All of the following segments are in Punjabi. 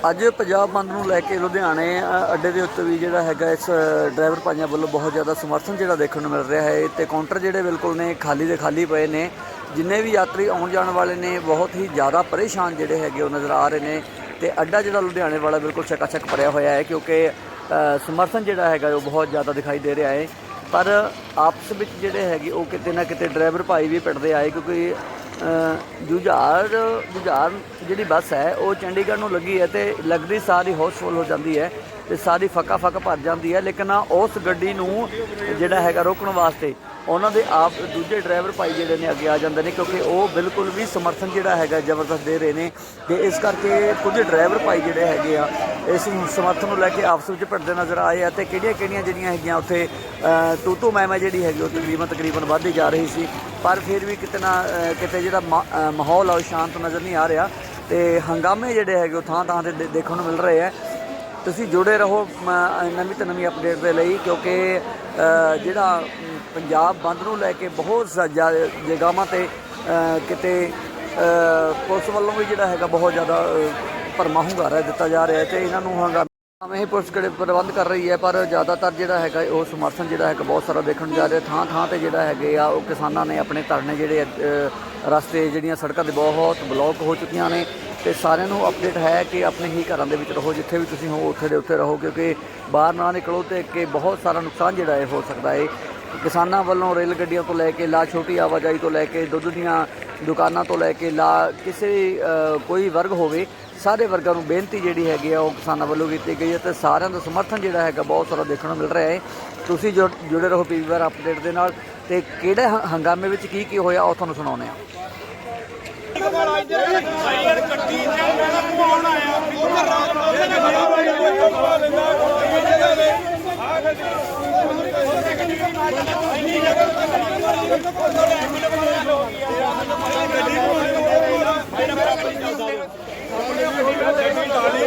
ਅੱਜ ਪੰਜਾਬ ਬੰਦ ਨੂੰ ਲੈ ਕੇ ਲੁਧਿਆਣੇ ਅੱਡੇ ਦੇ ਉੱਤੇ ਵੀ ਜਿਹੜਾ ਹੈਗਾ ਇਸ ਡਰਾਈਵਰ ਭਾਈਆਂ ਵੱਲੋਂ ਬਹੁਤ ਜ਼ਿਆਦਾ ਸਮਰਥਨ ਜਿਹੜਾ ਦੇਖਣ ਨੂੰ ਮਿਲ ਰਿਹਾ ਹੈ। ਤੇ ਕਾਊਂਟਰ ਜਿਹੜੇ ਬਿਲਕੁਲ ਨੇ ਖਾਲੀ ਦੇ ਖਾਲੀ ਪਏ ਨੇ। ਜਿੰਨੇ ਵੀ ਯਾਤਰੀ ਆਉਣ ਜਾਣ ਵਾਲੇ ਨੇ, ਬਹੁਤ ਹੀ ਜ਼ਿਆਦਾ ਪਰੇਸ਼ਾਨ ਜਿਹੜੇ ਹੈਗੇ ਉਹ ਨਜ਼ਰ ਆ ਰਹੇ ਨੇ। ਤੇ ਅੱਡਾ ਜਿਹੜਾ ਲੁਧਿਆਣੇ ਵਾਲਾ ਬਿਲਕੁਲ ਚੱਕਾ-ਚੱਕ ਭਰਿਆ ਹੋਇਆ ਹੈ ਕਿਉਂਕਿ ਸਮਰਥਨ ਜਿਹੜਾ ਹੈਗਾ ਉਹ ਬਹੁਤ ਜ਼ਿਆਦਾ ਦਿਖਾਈ ਦੇ ਰਿਹਾ ਹੈ। ਪਰ ਆਪਸ ਵਿੱਚ ਜਿਹੜੇ ਹੈਗੇ ਉਹ ਕਿਤੇ ਨਾ ਕਿਤੇ ਡਰਾਈਵਰ ਭਾਈ ਵੀ ਪਿੱਟਦੇ ਆਏ ਕਿਉਂਕਿ ਜੁਝਾਰ ਜੁਝਾਰ ਜਿਹੜੀ ਬੱਸ ਹੈ, ਉਹ ਚੰਡੀਗੜ੍ਹ ਨੂੰ ਲੱਗੀ ਹੈ ਤੇ ਲੱਗਦੀ ਸਾਰੀ ਹਾਊਸਫੁੱਲ ਹੋ ਜਾਂਦੀ ਹੈ ਤੇ ਸਾਰੀ ਫੱਕਾ ਫੱਕ ਭਰ ਜਾਂਦੀ ਹੈ, ਲੇਕਿਨ ਉਸ ਗੱਡੀ ਨੂੰ ਜਿਹੜਾ ਹੈਗਾ ਰੋਕਣ ਵਾਸਤੇ ਉਹਨਾਂ ਦੇ ਆਪ ਦੂਜੇ ਡਰਾਈਵਰ ਭਾਈ ਜਿਹੜੇ ਨੇ ਅੱਗੇ ਆ ਜਾਂਦੇ ਨੇ, ਕਿਉਂਕਿ ਉਹ ਬਿਲਕੁਲ ਵੀ ਸਮਰਥਨ ਜਿਹੜਾ ਹੈਗਾ ਜ਼ਬਰਦਸਤ ਦੇ ਰਹੇ ਨੇ ਤੇ ਇਸ ਕਰਕੇ ਕੁਝ ਡਰਾਈਵਰ ਭਾਈ ਜਿਹੜੇ ਹੈਗੇ ਆ ਇਸ ਸਮਰਥਨ ਨੂੰ ਲੈ ਕੇ ਆਪਸ ਵਿੱਚ ਭਿੜਦੇ ਨਜ਼ਰ ਆਏ ਆ ਤੇ ਕਿਹੜੀਆਂ ਕਿਹੜੀਆਂ ਜਿਹੜੀਆਂ ਹੈਗੀਆਂ ਉੱਥੇ ਅ, ਤੂ ਤੂ ਮੈਂ ਮੈਂ ਜਿਹੜੀ ਹੈਗੀ ਉਹ ਤਕਰੀਬਨ ਤਕਰੀਬਨ ਵੱਧਦੀ ਜਾ ਰਹੀ ਸੀ। ਪਰ ਫਿਰ ਵੀ ਕਿਤੇ ਨਾ ਕਿਤੇ ਜਿਹੜਾ ਮਾ- ਮਾਹੌਲ ਆ ਉਹ ਸ਼ਾਂਤ ਨਜ਼ਰ ਨਹੀਂ ਆ ਰਿਹਾ। ਤੇ ਹੰਗਾਮੇ ਜਿਹੜੇ ਹੈਗੇ ਉਹ ਥਾਂ ਥਾਂ ਤੇ ਦੇ- ਦੇਖਣ ਨੂੰ ਮਿਲ ਰਹੇ ਆ। ਤੁਸੀਂ ਜੁੜੇ ਰਹੋ ਨਵੀਂ ਤੋਂ ਨਵੀਂ ਅਪਡੇਟ ਦੇ ਲਈ ਕਿਉਂਕਿ ਜਿਹੜਾ ਪੰਜਾਬ ਬੰਦ ਨੂੰ ਲੈ ਕੇ ਬਹੁਤ ਜ਼ਿਆਦਾ ਜਗ੍ਹਾਵਾਂ ਤੇ ਕਿਤੇ ਪੁਲਿਸ ਵੱਲੋਂ ਵੀ ਜਿਹੜਾ ਹੈਗਾ ਬਹੁਤ ਜ਼ਿਆਦਾ ਭਰਮਾ ਹੁੰਗਾਰਾ ਦਿੱਤਾ ਜਾ ਰਿਹਾ ਹੈ ਤੇ ਇਹਨਾਂ ਨੂੰ ਹੰਗਾਮੇ ਹੀ ਪੁਲਿਸ ਕਿਹੜੇ ਪ੍ਰਬੰਧ ਕਰ ਰਹੀ ਹੈ, ਪਰ ਜ਼ਿਆਦਾਤਰ ਜਿਹੜਾ ਹੈਗਾ ਉਹ ਸਮਰਥਨ ਜਿਹੜਾ ਹੈਗਾ ਬਹੁਤ ਸਾਰਾ ਦੇਖਣ ਨੂੰ ਜਾ ਰਿਹਾ। ਥਾਂ ਥਾਂ ਤੇ ਜਿਹੜਾ ਹੈਗੇ ਆ, ਉਹ ਕਿਸਾਨਾਂ ਨੇ ਆਪਣੇ ਧਰਨੇ ਜਿਹੜੇ ਰਸਤੇ ਜਿਹੜੀਆਂ ਸੜਕਾਂ ਤੇ ਬਹੁਤ ਬਲੌਕ ਹੋ ਚੁੱਕੀਆਂ ਨੇ ਤੇ ਸਾਰਿਆਂ ਨੂੰ ਅਪਡੇਟ ਹੈ ਕਿ ਆਪਣੇ ਹੀ ਘਰਾਂ ਦੇ ਵਿੱਚ ਰਹੋ, ਜਿੱਥੇ ਵੀ ਤੁਸੀਂ ਹੋ, ਉੱਥੇ ਦੇ ਉੱਥੇ ਰਹੋ, ਕਿਉਂਕਿ ਬਾਹਰ ਨਾ ਨਿਕਲੋ ਤੇ ਕਿ ਬਹੁਤ ਸਾਰਾ ਨੁਕਸਾਨ ਜਿਹੜਾ ਹੈ ਹੋ ਸਕਦਾ ਹੈ। ਕਿਸਾਨਾਂ ਵੱਲੋਂ ਰੇਲ ਗੱਡੀਆਂ ਤੋਂ ਲੈ ਕੇ ਲਾ ਛੋਟੀ ਆਵਾਜਾਈ ਤੋਂ ਲੈ ਕੇ ਦੁੱਧ ਦੀਆਂ ਦੁਕਾਨਾਂ ਤੋਂ ਲੈ ਕੇ ਲਾ ਕਿਸੇ ਕੋਈ ਵਰਗ ਹੋਵੇ, ਸਾਰੇ ਵਰਗਾਂ ਨੂੰ ਬੇਨਤੀ ਜਿਹੜੀ ਹੈਗੀ ਆ, ਉਹ ਕਿਸਾਨਾਂ ਵੱਲੋਂ ਕੀਤੀ ਗਈ ਹੈ ਤੇ ਸਾਰਿਆਂ ਦਾ ਸਮਰਥਨ ਜਿਹੜਾ ਹੈਗਾ, ਬਹੁਤ ਸਾਰਾ ਦੇਖਣ ਨੂੰ ਮਿਲ ਰਿਹਾ ਹੈ। ਤੁਸੀਂ ਜੁੜ- ਜੁੜੇ ਰਹੋ ਪੀਵੀਆਰ ਅਪਡੇਟ ਦੇ ਨਾਲ। ਤੇ ਕਿਹੜੇ ਹ- ਹੰਗਾਮੇ ਵਿੱਚ ਕੀ ਕੀ ਹੋਇਆ, ਉਹ ਤੁਹਾਨੂੰ ਸੁਣਾਉਂਦੇ ਆ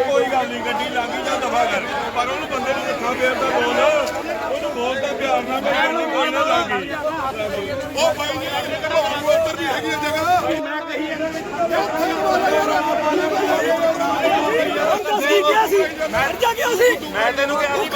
ਕੋਈ ਗੱਲ ਨਹੀਂ ਗੱਡੀ ਲੰਘੀ ਜਾ ਦਫਾ ਕਰ। ਪਰ ਉਹਨੂੰ ਬੰਦੇ ਨੂੰ ਦੱਸਾਂ ਫੇਰ ਤਾਂ ਬੋਲ। ਉਹਨੂੰ ਬੋਲਦਾ ਪਿਆਰ ਨਾਲ ਮੈਂ ਕਹਿੰਦਾ ਕੋਈ ਨਾ ਲੱਗੀ ਉਹ ਬਾਈ ਜੀ ਆਪਣੇ ਘਰੋਂ ਉੱਤਰ ਦੀ ਹੈਗੀ ਜਗ੍ਹਾ ਮੈਂ ਕਹੀ ਮੈਂ ਤੈਨੂੰ ਕਿਹਾ ਸੀ